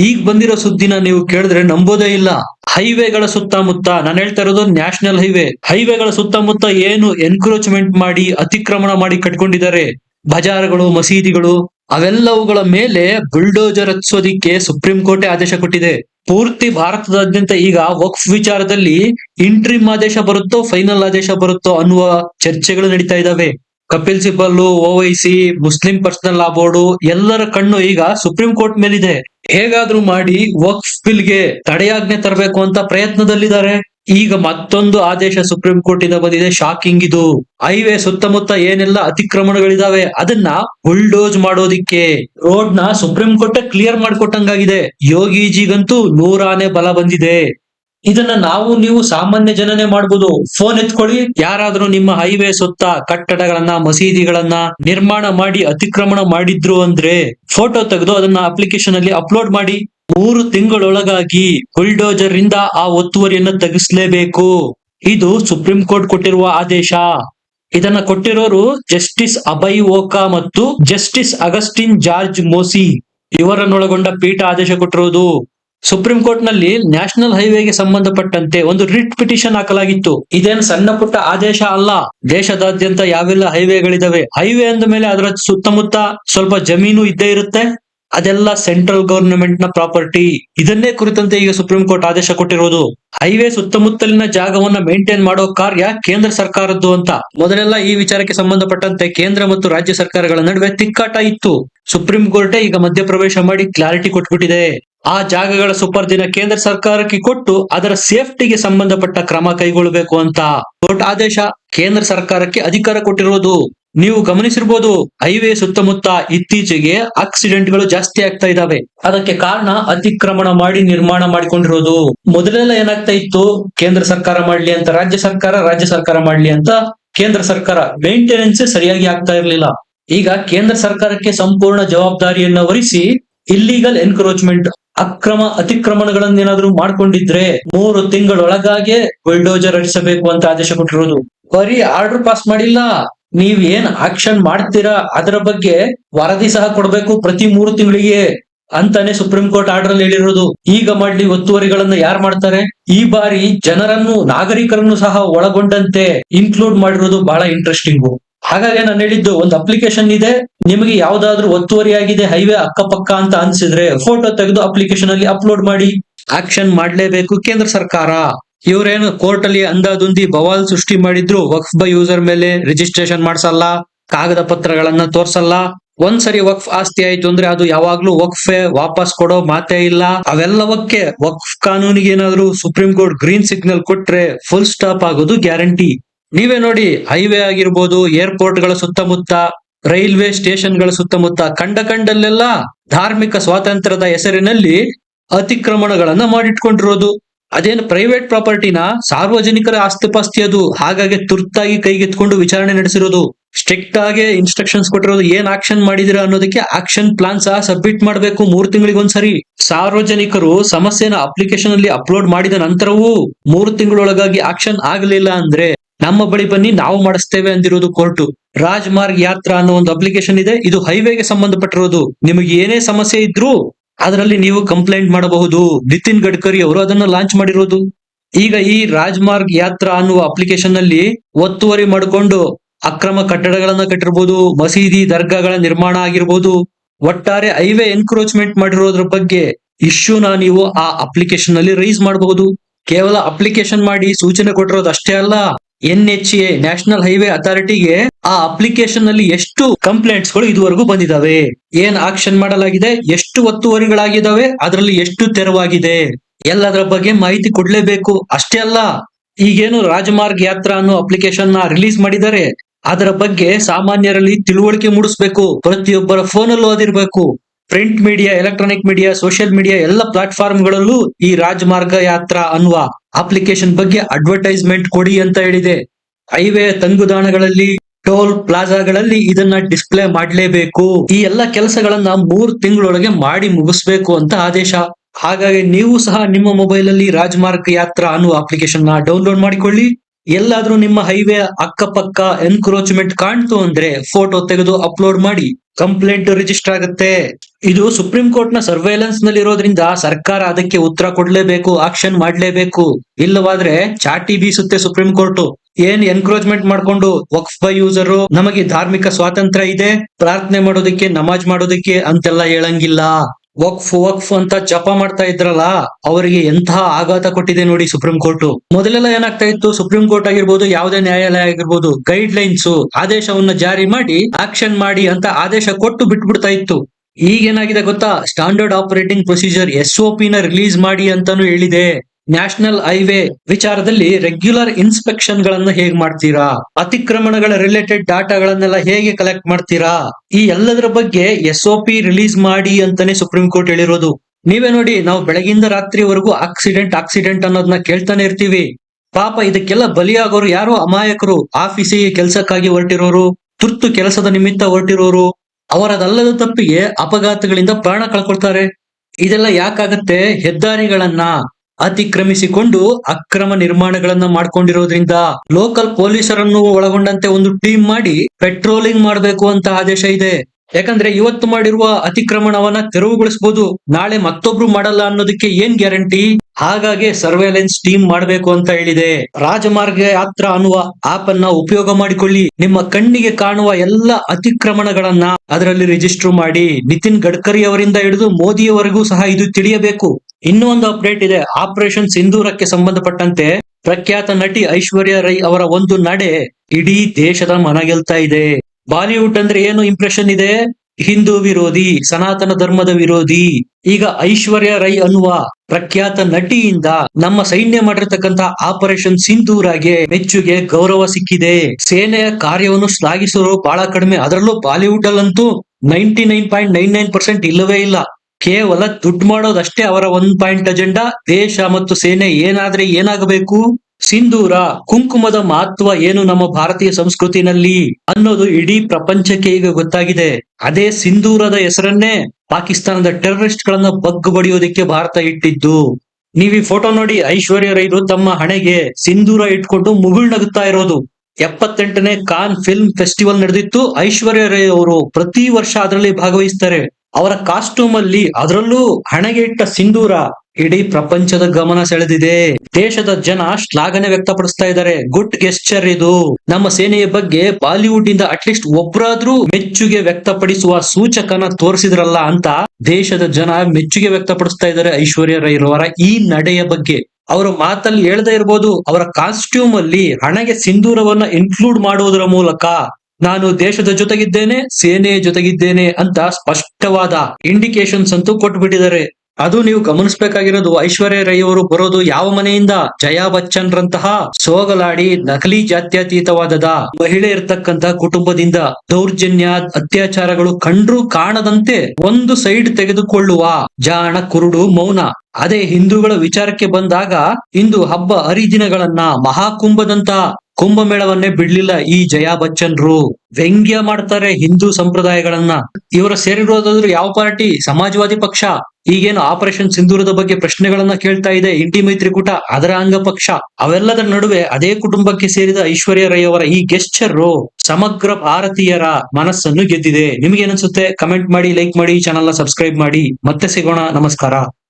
ಈಗ ಬಂದಿರೋ ಸುದ್ದಿನ ನೀವು ಕೇಳಿದ್ರೆ ನಂಬೋದೇ ಇಲ್ಲ. ಹೈವೇಗಳ ಸುತ್ತಮುತ್ತ, ನಾನು ಹೇಳ್ತಾ ಇರೋದು ನ್ಯಾಷನಲ್ ಹೈವೇ, ಹೈವೇಗಳ ಸುತ್ತಮುತ್ತ ಏನು ಎನ್ಕ್ರೋಚ್ಮೆಂಟ್ ಮಾಡಿ, ಅತಿಕ್ರಮಣ ಮಾಡಿ ಕಟ್ಕೊಂಡಿದ್ದಾರೆ. ಬಜಾರ್ಗಳು, ಮಸೀದಿಗಳು, ಅವೆಲ್ಲವುಗಳ ಮೇಲೆ ಬುಲ್ಡೋಜರ್ ಹಚ್ಚೋದಿಕ್ಕೆ ಸುಪ್ರೀಂ ಕೋರ್ಟ್ ಆದೇಶ ಕೊಟ್ಟಿದೆ. ಪೂರ್ತಿ ಭಾರತದಾದ್ಯಂತ ಈಗ ವಕ್ಫ್ ವಿಚಾರದಲ್ಲಿ ಇಂಟ್ರಿಮ್ ಆದೇಶ ಬರುತ್ತೋ ಫೈನಲ್ ಆದೇಶ ಬರುತ್ತೋ ಅನ್ನುವ ಚರ್ಚೆಗಳು ನಡೀತಾ ಇದಾವೆ Kapil Sibal Owaisi, Muslim personal law board ಎಲ್ಲರ ಕಣ್ಣು ಈಗ ಸುಪ್ರೀಂ ಕೋರ್ಟ್ ಮೇಲಿದೆ. ಹೇಗಾದ್ರೂ ಮಾಡಿ ವಕ್ಫ್ ಬಿಲ್ಗೆ ತಡೆಯಾಜ್ಞೆ ತರಬೇಕು ಅಂತ ಪ್ರಯತ್ನದಲ್ಲಿದ್ದಾರೆ. ಈಗ ಮತ್ತೊಂದು ಆದೇಶ ಸುಪ್ರೀಂ ಕೋರ್ಟ್ ಇಂದ ಬಂದಿದೆ, ಶಾಕಿಂಗ್ ಇದು. ಹೈವೇ ಸುತ್ತಮುತ್ತ ಏನೆಲ್ಲ ಅತಿಕ್ರಮಣಗಳಿದಾವೆ ಅದನ್ನ ಬುಲ್ಡೋಸ್ ಮಾಡೋದಿಕ್ಕೆ. ರೋಡ್ನ ಸುಪ್ರೀಂ ಕೋರ್ಟ್ ಕ್ಲಿಯರ್ ಮಾಡ್ಕೊಟ್ಟಂಗಾಗಿದೆ. ಯೋಗಿಜಿಗಂತೂ ನೂರಾನೆ ಬಲ ಬಂದಿದೆ. ಇದನ್ನ ನಾವು ನೀವು ಸಾಮಾನ್ಯ ಜನನೇ ಮಾಡ್ಬೋದು. ಫೋನ್ ಎತ್ಕೊಳ್ಳಿ. ಯಾರಾದ್ರೂ ನಿಮ್ಮ ಹೈವೇ ಸುತ್ತ ಕಟ್ಟಡಗಳನ್ನ, ಮಸೀದಿಗಳನ್ನ ನಿರ್ಮಾಣ ಮಾಡಿ, ಅತಿಕ್ರಮಣ ಮಾಡಿದ್ರು ಅಂದ್ರೆ ಫೋಟೋ ತೆಗೆದು ಅದನ್ನ ಅಪ್ಲಿಕೇಶನ್ ಅಲ್ಲಿ ಅಪ್ಲೋಡ್ ಮಾಡಿ ಮೂರು ತಿಂಗಳೊಳಗಾಗಿ ಬುಲ್ಡೋಜರ್ ಇಂದ ಆ ಒತ್ತುವರಿಯನ್ನ ತೆಗೆಸಲೇಬೇಕು. ಇದು ಸುಪ್ರೀಂ ಕೋರ್ಟ್ ಕೊಟ್ಟಿರುವ ಆದೇಶ. ಇದನ್ನ ಕೊಟ್ಟಿರೋರು ಜಸ್ಟಿಸ್ ಅಭಯ್ ಓಕಾ ಮತ್ತು ಜಸ್ಟಿಸ್ ಅಗಸ್ಟಿನ್ ಜಾರ್ಜ್ ಮೋಸಿ. ಇವರನ್ನೊಳಗೊಂಡ ಪೀಠ ಆದೇಶ ಕೊಟ್ಟಿರೋದು. ಸುಪ್ರೀಂ ಕೋರ್ಟ್ನಲ್ಲಿ ನ್ಯಾಷನಲ್ ಹೈವೇಗೆ ಸಂಬಂಧಪಟ್ಟಂತೆ ಒಂದು ರಿಟ್ ಪಿಟಿಷನ್ ಹಾಕಲಾಗಿತ್ತು. ಇದೇನು ಸಣ್ಣ ಪುಟ್ಟ ಆದೇಶ ಅಲ್ಲ. ದೇಶದಾದ್ಯಂತ ಯಾವೆಲ್ಲ ಹೈವೇಗಳಿದಾವೆ ಹೈವೇ ಅಂದ ಮೇಲೆ ಅದರ ಸುತ್ತಮುತ್ತ ಸ್ವಲ್ಪ ಜಮೀನು ಇದ್ದೇ ಇರುತ್ತೆ. ಅದೆಲ್ಲ ಸೆಂಟ್ರಲ್ ಗವರ್ನಮೆಂಟ್ನ ಪ್ರಾಪರ್ಟಿ ಇದನ್ನೇ ಕುರಿತಂತೆ ಈಗ ಸುಪ್ರೀಂ ಕೋರ್ಟ್ ಆದೇಶ ಕೊಟ್ಟಿರೋದು. ಹೈವೇ ಸುತ್ತಮುತ್ತಲಿನ ಜಾಗವನ್ನ ಮೇಂಟೈನ್ ಮಾಡೋ ಕಾರ್ಯ ಕೇಂದ್ರ ಸರ್ಕಾರದ್ದು ಅಂತ. ಮೊದಲೆಲ್ಲ ಈ ವಿಚಾರಕ್ಕೆ ಸಂಬಂಧಪಟ್ಟಂತೆ ಕೇಂದ್ರ ಮತ್ತು ರಾಜ್ಯ ಸರ್ಕಾರಗಳ ನಡುವೆ ತಿಕ್ಕಾಟ ಇತ್ತು. ಸುಪ್ರೀಂ ಕೋರ್ಟೇ ಈಗ ಮಧ್ಯಪ್ರವೇಶ ಮಾಡಿ ಕ್ಲಾರಿಟಿ ಕೊಟ್ಬಿಟ್ಟಿದೆ. ಆ ಜಾಗಗಳ ಸುಪರ್ದಿನ ಕೇಂದ್ರ ಸರ್ಕಾರಕ್ಕೆ ಕೊಟ್ಟು ಅದರ ಸೇಫ್ಟಿಗೆ ಸಂಬಂಧಪಟ್ಟ ಕ್ರಮ ಕೈಗೊಳ್ಳಬೇಕು ಅಂತ ಕೋರ್ಟ್ ಆದೇಶ ಕೇಂದ್ರ ಸರ್ಕಾರಕ್ಕೆ ಅಧಿಕಾರ ಕೊಟ್ಟಿರೋದು ನೀವು ಗಮನಿಸಿರ್ಬೋದು, ಹೈವೇ ಸುತ್ತಮುತ್ತ ಇತ್ತೀಚೆಗೆ ಆಕ್ಸಿಡೆಂಟ್ಗಳು ಜಾಸ್ತಿ ಆಗ್ತಾ ಇದಾವೆ. ಅದಕ್ಕೆ ಕಾರಣ ಅತಿಕ್ರಮಣ ಮಾಡಿ ನಿರ್ಮಾಣ ಮಾಡಿಕೊಂಡಿರೋದು. ಮೊದಲೆಲ್ಲ ಏನಾಗ್ತಾ ಇತ್ತು? ಕೇಂದ್ರ ಸರ್ಕಾರ ಮಾಡ್ಲಿ ಅಂತ ರಾಜ್ಯ ಸರ್ಕಾರ ರಾಜ್ಯ ಸರ್ಕಾರ ಮಾಡ್ಲಿ ಅಂತ ಕೇಂದ್ರ ಸರ್ಕಾರ ಮೇಂಟೆನೆನ್ಸ್ ಸರಿಯಾಗಿ ಆಗ್ತಾ ಇರಲಿಲ್ಲ. ಈಗ ಕೇಂದ್ರ ಸರ್ಕಾರಕ್ಕೆ ಸಂಪೂರ್ಣ ಜವಾಬ್ದಾರಿಯನ್ನ ವಹಿಸಿ ಇಲ್ಲಿಗಲ್ ಎನ್ಕ್ರೋಚ್ಮೆಂಟ್ ಅಕ್ರಮ ಅತಿಕ್ರಮಣಗಳನ್ನೇನಾದ್ರೂ ಮಾಡ್ಕೊಂಡಿದ್ರೆ ಮೂರು ತಿಂಗಳೊಳಗಾಗೆ ಬುಲ್ಡೋಜರ್ ಅಡಿಸಬೇಕು ಅಂತ ಆದೇಶ ಕೊಟ್ಟಿರೋದು. ಬರೀ ಆರ್ಡರ್ ಪಾಸ್ ಮಾಡಿಲ್ಲ, ನೀವ್ ಏನ್ ಆಕ್ಷನ್ ಮಾಡ್ತೀರಾ? ಅದರ ಬಗ್ಗೆ ವರದಿ ಸಹ ಕೊಡ್ಬೇಕು ಪ್ರತಿ ಮೂರು ತಿಂಗಳಿಗೆ ಅಂತಾನೆ ಸುಪ್ರೀಂ ಕೋರ್ಟ್ ಆರ್ಡರ್ ಅಲ್ಲಿ ಹೇಳಿರೋದು. ಈಗ ಮಾಡ್ಲಿ ಒತ್ತುವರಿಗಳನ್ನ ಯಾರು ಮಾಡ್ತಾರೆ? ಈ ಬಾರಿ ಜನರನ್ನು, ನಾಗರಿಕರನ್ನು ಸಹ ಒಳಗೊಂಡಂತೆ ಇನ್ಕ್ಲೂಡ್ ಮಾಡಿರೋದು ಬಹಳ ಇಂಟ್ರೆಸ್ಟಿಂಗು ಹಾಗಾಗಿ ನಾನು ಹೇಳಿದ್ದು ಒಂದು ಅಪ್ಲಿಕೇಶನ್ ಇದೆ, ನಿಮಗೆ ಯಾವ್ದಾದ್ರು ಒತ್ತುವರಿ ಆಗಿದೆ ಹೈವೇ ಅಕ್ಕಪಕ್ಕ ಅಂತ ಅನ್ಸಿದ್ರೆ ಫೋಟೋ ತೆಗೆದು ಅಪ್ಲಿಕೇಶನ್ ಅಲ್ಲಿ ಅಪ್ಲೋಡ್ ಮಾಡಿ ಆಕ್ಷನ್ ಮಾಡ್ಲೇಬೇಕು ಕೇಂದ್ರ ಸರ್ಕಾರ. ಇವ್ರೇನು ಕೋರ್ಟ್ ಅಲ್ಲಿ ಅಂದಾದುಂದಿ ಬವಾಲ್ ಸೃಷ್ಟಿ ಮಾಡಿದ್ರು, ವಕ್ಫ್ ಬೈ ಯೂಸರ್ ಮೇಲೆ ರಿಜಿಸ್ಟ್ರೇಷನ್ ಮಾಡ್ಸಲ್ಲ, ಕಾಗದ ಪತ್ರಗಳನ್ನ ತೋರ್ಸಲ್ಲ. ಒಂದ್ಸರಿ ವಕ್ಫ್ ಆಸ್ತಿ ಆಯ್ತು ಅಂದ್ರೆ ಅದು ಯಾವಾಗ್ಲೂ ವಕ್ಫ್ ವಾಪಸ್ ಕೊಡೋ ಮಾತೇ ಇಲ್ಲ. ಅವೆಲ್ಲವಕ್ಕೆ ವಕ್ಫ್ ಕಾನೂನಿಗೆ ಏನಾದ್ರು ಸುಪ್ರೀಂ ಕೋರ್ಟ್ ಗ್ರೀನ್ ಸಿಗ್ನಲ್ ಕೊಟ್ರೆ ಫುಲ್ ಸ್ಟಾಪ್ ಆಗೋದು ಗ್ಯಾರಂಟಿ ನೀವೇ ನೋಡಿ ಹೈವೇ ಆಗಿರ್ಬೋದು ಏರ್ಪೋರ್ಟ್ಗಳ ಸುತ್ತಮುತ್ತ, ರೈಲ್ವೆ ಸ್ಟೇಷನ್ಗಳ ಸುತ್ತಮುತ್ತ ಕಂಡ ಕಂಡಲ್ಲೆಲ್ಲ ಧಾರ್ಮಿಕ ಸ್ವಾತಂತ್ರ್ಯದ ಹೆಸರಿನಲ್ಲಿ ಅತಿಕ್ರಮಣಗಳನ್ನ ಮಾಡಿಟ್ಕೊಂಡಿರೋದು. ಅದೇನು ಪ್ರೈವೇಟ್ ಪ್ರಾಪರ್ಟಿನ ಸಾರ್ವಜನಿಕರ ಆಸ್ತಿಪಾಸ್ತಿ ಅದು ಹಾಗಾಗಿ ತುರ್ತಾಗಿ ಕೈಗೆತ್ಕೊಂಡು ವಿಚಾರಣೆ ನಡೆಸಿರೋದು. ಸ್ಟ್ರಿಕ್ಟ್ ಆಗಿ ಇನ್ಸ್ಟ್ರಕ್ಷನ್ಸ್ ಕೊಟ್ಟಿರೋದು. ಏನ್ ಆಕ್ಷನ್ ಮಾಡಿದಿರಾ ಅನ್ನೋದಕ್ಕೆ ಆಕ್ಷನ್ ಪ್ಲಾನ್ ಸಹ ಸಬ್ಮಿಟ್ ಮಾಡಬೇಕು ಮೂರ್ ತಿಂಗಳಿಗೆ ಒಂದ್ಸರಿ. ಸಾರ್ವಜನಿಕರು ಸಮಸ್ಯೆನ ಅಪ್ಲಿಕೇಶನ್ ಅಲ್ಲಿ ಅಪ್ಲೋಡ್ ಮಾಡಿದ ನಂತರವೂ ಮೂರು ತಿಂಗಳೊಳಗಾಗಿ ಆಕ್ಷನ್ ಆಗಲಿಲ್ಲ ಅಂದ್ರೆ ನಮ್ಮ ಬಳಿ ಬನ್ನಿ, ನಾವು ಮಾಡಿಸ್ತೇವೆ ಅಂದಿರೋದು ಕೋರ್ಟು. ರಾಜ್ಮಾರ್ಗ್ ಯಾತ್ರಾ ಅನ್ನೋ ಒಂದು ಅಪ್ಲಿಕೇಶನ್ ಇದೆ, ಇದು ಹೈವೇಗೆ ಸಂಬಂಧಪಟ್ಟಿರೋದು. ನಿಮಗೆ ಏನೇ ಸಮಸ್ಯೆ ಇದ್ರೂ ಅದರಲ್ಲಿ ನೀವು ಕಂಪ್ಲೇಂಟ್ ಮಾಡಬಹುದು. ನಿತಿನ್ ಗಡ್ಕರಿ ಅವರು ಅದನ್ನ ಲಾಂಚ್ ಮಾಡಿರೋದು. ಈಗ ಈ ರಾಜ್ಮಾರ್ಗ್ ಯಾತ್ರಾ ಅನ್ನುವ ಅಪ್ಲಿಕೇಶನ್ನಲ್ಲಿ ಒತ್ತುವರಿ ಮಾಡಿಕೊಂಡು ಅಕ್ರಮ ಕಟ್ಟಡಗಳನ್ನ ಕಟ್ಟಿರ್ಬೋದು, ಮಸೀದಿ ದರ್ಗಾಗಳ ನಿರ್ಮಾಣ ಆಗಿರ್ಬೋದು, ಒಟ್ಟಾರೆ ಹೈವೇ ಎನ್ಕ್ರೋಚ್ಮೆಂಟ್ ಮಾಡಿರೋದ್ರ ಬಗ್ಗೆ ಇಶ್ಯೂನ ನೀವು ಆ ಅಪ್ಲಿಕೇಶನ್ನಲ್ಲಿ ರೈಸ್ ಮಾಡಬಹುದು. ಕೇವಲ ಅಪ್ಲಿಕೇಶನ್ ಮಾಡಿ ಸೂಚನೆ ಕೊಟ್ಟಿರೋದು ಅಷ್ಟೇ ಅಲ್ಲ N H A national highway ಅಥಾರಿಟಿಗೆ ಆ ಅಪ್ಲಿಕೇಶನ್ನಲ್ಲಿ ಎಷ್ಟು ಕಂಪ್ಲೇಂಟ್ಸ್ಗಳು ಇದುವರೆಗೂ ಬಂದಿದಾವೆ? ಏನ್ ಆಕ್ಷನ್ ಮಾಡಲಾಗಿದೆ? ಎಷ್ಟು ಒತ್ತುವರಿಗಳಾಗಿದ್ದಾವೆ ಅದರಲ್ಲಿ ಎಷ್ಟು ತೆರವಾಗಿದೆ? ಎಲ್ಲದರ ಬಗ್ಗೆ ಮಾಹಿತಿ ಕೊಡ್ಲೇಬೇಕು. ಅಷ್ಟೇ ಅಲ್ಲ, ಈಗೇನು ರಾಜಮಾರ್ಗ್ ಯಾತ್ರಾ ಅನ್ನೋ ಅಪ್ಲಿಕೇಶನ್ನ ರಿಲೀಸ್ ಮಾಡಿದ್ದಾರೆ. ಅದರ ಬಗ್ಗೆ ಸಾಮಾನ್ಯರಲ್ಲಿ ತಿಳುವಳಿಕೆ ಮೂಡಿಸ್ಬೇಕು. ಪ್ರತಿಯೊಬ್ಬರ ಫೋನ್ ಅಲ್ಲೂ ಅದಿರ್ಬೇಕು. Print media electronic media social media ಎಲ್ಲ ಪ್ಲಾಟ್ಫಾರ್ಮ್ಗಳಲ್ಲೂ ಈ ರಾಜಮಾರ್ಗ ಯಾತ್ರಾ ಅನ್ನುವ ಅಪ್ಲಿಕೇಶನ್ ಬಗ್ಗೆ ಅಡ್ವರ್ಟೈಸ್ಮೆಂಟ್ ಕೊಡಿ ಅಂತ ಹೇಳಿದೆ. ಹೈವೇ ತಂಗುದಾಣಗಳಲ್ಲಿ, ಟೋಲ್ ಪ್ಲಾಜಾಗಳಲ್ಲಿ ಇದನ್ನ ಡಿಸ್ಪ್ಲೇ ಮಾಡಲೇಬೇಕು. ಈ ಎಲ್ಲ ಕೆಲಸಗಳನ್ನ ಮೂರು ತಿಂಗಳೊಳಗೆ ಮಾಡಿ ಮುಗಿಸ್ಬೇಕು ಅಂತ ಆದೇಶ. ಹಾಗಾಗಿ ನೀವು ಸಹ ನಿಮ್ಮ ಮೊಬೈಲ್ ಅಲ್ಲಿ ರಾಜಮಾರ್ಗ ಯಾತ್ರಾ ಅನ್ನುವ ಅಪ್ಲಿಕೇಶನ್ನ ಡೌನ್ಲೋಡ್ ಮಾಡಿಕೊಳ್ಳಿ. ಎಲ್ಲಾದ್ರೂ ನಿಮ್ಮ ಹೈವೇ ಅಕ್ಕಪಕ್ಕ ಎನ್ಕ್ರೋಚ್ಮೆಂಟ್ ಕಾಣ್ತು ಅಂದ್ರೆ ಫೋಟೋ ತೆಗೆದು ಅಪ್ಲೋಡ್ ಮಾಡಿ ಕಂಪ್ಲೇಂಟ್ ರಿಜಿಸ್ಟರ್ ಆಗುತ್ತೆ. ಇದು ಸುಪ್ರೀಂ ಕೋರ್ಟ್ನ ಸರ್ವೇಲೆನ್ಸ್ನಲ್ಲಿ ಇರೋದ್ರಿಂದ ಸರ್ಕಾರ ಅದಕ್ಕೆ ಉತ್ತರ ಕೊಡ್ಲೇಬೇಕು ಆಕ್ಷನ್ ಮಾಡ್ಲೇಬೇಕು. ಇಲ್ಲವಾದ್ರೆ ಚಾಟಿ ಬೀಸುತ್ತೆ ಸುಪ್ರೀಂ ಕೋರ್ಟ್ ಏನ್ ಎನ್ಕ್ರೋಚ್ಮೆಂಟ್ ಮಾಡ್ಕೊಂಡು ವಕ್ಫ್ ಬೈ ಯೂಸರ್ ನಮಗೆ ಧಾರ್ಮಿಕ ಸ್ವಾತಂತ್ರ್ಯ ಇದೆ, ಪ್ರಾರ್ಥನೆ ಮಾಡೋದಕ್ಕೆ, ನಮಾಜ್ ಮಾಡೋದಕ್ಕೆ ಅಂತೆಲ್ಲ ಹೇಳಂಗಿಲ್ಲ. ವಕ್ಫ್ ವಕ್ಫ್ ಅಂತ ಜಪ ಮಾಡ್ತಾ ಇದ್ರಲ್ಲ, ಅವರಿಗೆ ಎಂತಹ ಆಘಾತ ಕೊಟ್ಟಿದೆ ನೋಡಿ ಸುಪ್ರೀಂ ಕೋರ್ಟ್. ಮೊದಲೆಲ್ಲ ಏನಾಗ್ತಾ ಇತ್ತು ಸುಪ್ರೀಂ ಕೋರ್ಟ್ ಆಗಿರ್ಬೋದು, ಯಾವುದೇ ನ್ಯಾಯಾಲಯ ಆಗಿರ್ಬೋದು ಗೈಡ್ ಲೈನ್ಸ್ ಆದೇಶವನ್ನ ಜಾರಿ ಮಾಡಿ ಆಕ್ಷನ್ ಮಾಡಿ ಅಂತ ಆದೇಶ ಕೊಟ್ಟು ಬಿಟ್ಬಿಡ್ತಾ ಇತ್ತು. ಈಗೇನಾಗಿದೆ ಗೊತ್ತಾ? Standard operating procedure S O P ನ ರಿಲೀಸ್ ಮಾಡಿ ಅಂತಾನು ಹೇಳಿದೆ. ನ್ಯಾಷನಲ್ ಹೈವೇ ವಿಚಾರದಲ್ಲಿ ರೆಗ್ಯುಲರ್ ಇನ್ಸ್ಪೆಕ್ಷನ್ ಗಳನ್ನ ಹೇಗ್ ಮಾಡ್ತೀರಾ? ಅತಿಕ್ರಮಣಗಳ ರಿಲೇಟೆಡ್ ಡಾಟಾಗಳನ್ನೆಲ್ಲ ಹೇಗೆ ಕಲೆಕ್ಟ್ ಮಾಡ್ತೀರಾ? ಈ ಎಲ್ಲದರ ಬಗ್ಗೆ ಎಸ್ ರಿಲೀಸ್ ಮಾಡಿ ಅಂತಾನೆ ಸುಪ್ರೀಂ ಕೋರ್ಟ್ ಹೇಳಿರೋದು. ನೀವೇ ನೋಡಿ, ನಾವು ಬೆಳಗಿಂದ ರಾತ್ರಿವರೆಗೂ ಆಕ್ಸಿಡೆಂಟ್ ಆಕ್ಸಿಡೆಂಟ್ ಅನ್ನೋದನ್ನ ಕೇಳ್ತಾನೆ ಇರ್ತೀವಿ. ಪಾಪ ಇದಕ್ಕೆಲ್ಲ ಬಲಿಯಾಗೋರು ಯಾರೋ ಅಮಾಯಕರು, ಆಫೀಸಿಗೆ ಕೆಲಸಕ್ಕಾಗಿ ಹೊರಟಿರೋರು, ತುರ್ತು ಕೆಲಸದ ನಿಮಿತ್ತ ಹೊರಟಿರೋರು, ಅವರದಲ್ಲದ ತಪ್ಪಿಗೆ ಅಪಘಾತಗಳಿಂದ ಪ್ರಾಣ ಕಳ್ಕೊಳ್ತಾರೆ. ಇದೆಲ್ಲ ಯಾಕಾಗತ್ತೆ? ಹೆದ್ದಾರಿಗಳನ್ನ. ಅತಿಕ್ರಮಿಸಿಕೊಂಡು ಅಕ್ರಮ ನಿರ್ಮಾಣಗಳನ್ನ ಮಾಡ್ಕೊಂಡಿರೋದ್ರಿಂದ ಲೋಕಲ್ ಪೊಲೀಸರನ್ನು ಒಳಗೊಂಡಂತೆ ಒಂದು ಟೀಮ್ ಮಾಡಿ ಪೆಟ್ರೋಲಿಂಗ್ ಮಾಡಬೇಕು ಅಂತ ಆದೇಶ ಇದೆ. ಯಾಕಂದ್ರೆ ಇವತ್ತು ಮಾಡಿರುವ ಅತಿಕ್ರಮಣವನ್ನ ತೆರವುಗೊಳಿಸಬಹುದು ನಾಳೆ ಮತ್ತೊಬ್ರು ಮಾಡಲ್ಲ ಅನ್ನೋದಕ್ಕೆ ಏನ್ ಗ್ಯಾರಂಟಿ ಹಾಗಾಗಿ ಸರ್ವೇಲೆನ್ಸ್ ಟೀಮ್ ಮಾಡಬೇಕು ಅಂತ ಹೇಳಿದೆ. ರಾಜಮಾರ್ಗ ಯಾತ್ರ ಅನ್ನುವ ಆಪ್ ಅನ್ನ ಉಪಯೋಗ ಮಾಡಿಕೊಳ್ಳಿ. ನಿಮ್ಮ ಕಣ್ಣಿಗೆ ಕಾಣುವ ಎಲ್ಲ ಅತಿಕ್ರಮಣಗಳನ್ನ ಅದರಲ್ಲಿ ರಿಜಿಸ್ಟರ್ ಮಾಡಿ. ನಿತಿನ್ ಗಡ್ಕರಿ ಅವರಿಂದ ಹಿಡಿದು ಮೋದಿಯವರೆಗೂ ಸಹ ಇದು ತಿಳಿಯಬೇಕು. ಇನ್ನೂ ಒಂದು ಅಪ್ಡೇಟ್ ಇದೆ. ಆಪರೇಷನ್ ಸಿಂಧೂರಕ್ಕೆ ಸಂಬಂಧಪಟ್ಟಂತೆ ಪ್ರಖ್ಯಾತ ನಟಿ ಐಶ್ವರ್ಯ ರೈ ಅವರ ಒಂದು ನಡೆ ಇಡೀ ದೇಶದ ಮನಗೆಲ್ತಾ ಇದೆ. ಬಾಲಿವುಡ್ ಅಂದ್ರೆ ಏನು ಇಂಪ್ರೆಷನ್ ಇದೆ? ಹಿಂದೂ ವಿರೋಧಿ, ಸನಾತನ ಧರ್ಮದ ವಿರೋಧಿ. ಈಗ ಐಶ್ವರ್ಯ ರೈ ಅನ್ನುವ ಪ್ರಖ್ಯಾತ ನಟಿಯಿಂದ ನಮ್ಮ ಸೈನ್ಯ ಮಾಡಿರ್ತಕ್ಕಂತ ಆಪರೇಷನ್ ಸಿಂಧೂರಾಗೆ ಮೆಚ್ಚುಗೆ ಗೌರವ ಸಿಕ್ಕಿದೆ. ಸೇನೆಯ ಕಾರ್ಯವನ್ನು ಶ್ಲಾಘಿಸಲು ಬಹಳ ಕಡಿಮೆ. ಅದರಲ್ಲೂ ಬಾಲಿವುಡ್ ಅಲ್ಲಂತೂ ninety nine point nine nine percent ಇಲ್ಲವೇ ಇಲ್ಲ. ಕೇವಲ ದುಡ್ಡು ಮಾಡೋದಷ್ಟೇ ಅವರ ಒನ್ ಪಾಯಿಂಟ್ ಅಜೆಂಡಾ. ದೇಶ ಮತ್ತು ಸೇನೆ ಏನಾದ್ರೆ ಏನಾಗಬೇಕು? ಸಿಂಧೂರ ಕುಂಕುಮದ ಮಹತ್ವ ಏನು ನಮ್ಮ ಭಾರತೀಯ ಸಂಸ್ಕೃತಿನಲ್ಲಿ ಅನ್ನೋದು ಇಡೀ ಪ್ರಪಂಚಕ್ಕೆ ಈಗ ಗೊತ್ತಾಗಿದೆ. ಅದೇ ಸಿಂಧೂರದ ಹೆಸರನ್ನೇ ಪಾಕಿಸ್ತಾನದ ಟೆರರಿಸ್ಟ್ ಗಳನ್ನ ಬಗ್ಗು ಬಡಿಯೋದಕ್ಕೆ ಭಾರತ ಇಟ್ಟಿದ್ದು. ನೀವು ಈ ಫೋಟೋ ನೋಡಿ ಐಶ್ವರ್ಯ ರೈರು ತಮ್ಮ ಹಣೆಗೆ ಸಿಂಧೂರ ಇಟ್ಕೊಂಡು ಮುಗುಳ್ನಗುತ್ತಾ ಇರೋದು. ಎಪ್ಪತ್ತೆಂಟನೇ ಕಾನ್ ಫಿಲ್ಮ್ ಫೆಸ್ಟಿವಲ್ ನಡೆದಿತ್ತು. ಐಶ್ವರ್ಯ ರೈ ಅವರು ಪ್ರತಿ ವರ್ಷ ಅದರಲ್ಲಿ ಭಾಗವಹಿಸ್ತಾರೆ. ಅವರ ಕಾಸ್ಟ್ಯೂಮ್ ಅಲ್ಲಿ ಅದರಲ್ಲೂ ಹಣೆಗೆ ಇಟ್ಟ ಸಿಂಧೂರ ಇಡೀ ಪ್ರಪಂಚದ ಗಮನ ಸೆಳೆದಿದೆ. ದೇಶದ ಜನ ಶ್ಲಾಘನೆ ವ್ಯಕ್ತಪಡಿಸ್ತಾ ಇದ್ದಾರೆ. ಗುಡ್ ಗೆಸ್ಚರ್ ಇದು. ನಮ್ಮ ಸೇನೆಯ ಬಗ್ಗೆ ಬಾಲಿವುಡ್ ಇಂದ ಅಟ್ಲೀಸ್ಟ್ ಒಬ್ರಾದ್ರೂ ಮೆಚ್ಚುಗೆ ವ್ಯಕ್ತಪಡಿಸುವ ಸೂಚಕನ ತೋರಿಸಿದ್ರಲ್ಲ ಅಂತ ದೇಶದ ಜನ ಮೆಚ್ಚುಗೆ ವ್ಯಕ್ತಪಡಿಸ್ತಾ ಇದ್ದಾರೆ ಐಶ್ವರ್ಯ ರೈ ಈ ನಡೆಯ ಬಗ್ಗೆ. ಅವರು ಮಾತಲ್ಲಿ ಹೇಳ್ದೇ ಇರ್ಬೋದು, ಅವರ ಕಾಸ್ಟ್ಯೂಮ್ ಅಲ್ಲಿ ಹಣೆಗೆ ಸಿಂಧೂರವನ್ನ ಇನ್ಕ್ಲೂಡ್ ಮಾಡುವುದರ ಮೂಲಕ ನಾನು ದೇಶದ ಜೊತೆಗಿದ್ದೇನೆ, ಸೇನೆಯ ಜೊತೆಗಿದ್ದೇನೆ ಅಂತ ಸ್ಪಷ್ಟವಾದ ಇಂಡಿಕೇಶನ್ಸ್ ಅಂತೂ ಕೊಟ್ಬಿಟ್ಟಿದ್ದಾರೆ. ಅದು ನೀವು ಗಮನಿಸಬೇಕಾಗಿರೋದು ಐಶ್ವರ್ಯ ರೈ ಅವರು ಬರೋದು ಯಾವ ಮನೆಯಿಂದ? ಜಯಾ ಬಚ್ಚನ್ ರಂತಹ ಸೋಗಲಾಡಿ ನಕಲಿ ಜಾತ್ಯತೀತವಾದದ ಮಹಿಳೆ ಇರ್ತಕ್ಕಂತ ಕುಟುಂಬದಿಂದ ದೌರ್ಜನ್ಯ, ಅತ್ಯಾಚಾರಗಳು ಕಂಡ್ರೂ ಕಾಣದಂತೆ ಒಂದು ಸೈಡ್ ತೆಗೆದುಕೊಳ್ಳುವ ಜಾಣ, ಕುರುಡು, ಮೌನ. ಅದೇ ಹಿಂದೂಗಳ ವಿಚಾರಕ್ಕೆ ಬಂದಾಗ ಇಂದು ಹಬ್ಬ ಹರಿದಿನಗಳನ್ನ ಮಹಾಕುಂಭದಂತ ಕುಂಭಮೇಳವನ್ನೇ ಬಿಡ್ಲಿಲ್ಲ ಈ ಜಯಾ ಬಚ್ಚನ್ರು. ವ್ಯಂಗ್ಯ ಮಾಡ್ತಾರೆ ಹಿಂದೂ ಸಂಪ್ರದಾಯಗಳನ್ನ. ಇವರ ಸೇರಿರೋದಾದ್ರು ಯಾವ ಪಾರ್ಟಿ? ಸಮಾಜವಾದಿ ಪಕ್ಷ? ಈಗೇನು ಆಪರೇಷನ್ ಸಿಂಧೂರದ ಬಗ್ಗೆ ಪ್ರಶ್ನೆಗಳನ್ನ ಕೇಳ್ತಾ ಇದೆ ಇಂಡಿ ಮೈತ್ರಿಕೂಟ, ಅದರ ಅಂಗ ಪಕ್ಷ. ಅವೆಲ್ಲದರ ನಡುವೆ ಅದೇ ಕುಟುಂಬಕ್ಕೆ ಸೇರಿದ ಐಶ್ವರ್ಯ ರೈ ಅವರ ಈ ಗೆಸ್ಚರ್ ಸಮಗ್ರ ಭಾರತೀಯರ ಮನಸ್ಸನ್ನು ಗೆದ್ದಿದೆ. ನಿಮ್ಗೆ ಏನನ್ಸುತ್ತೆ ಕಮೆಂಟ್ ಮಾಡಿ, ಲೈಕ್ ಮಾಡಿ ಚಾನಲ್ನ ಸಬ್ಸ್ಕ್ರೈಬ್ ಮಾಡಿ. ಮತ್ತೆ ಸಿಗೋಣ. ನಮಸ್ಕಾರ.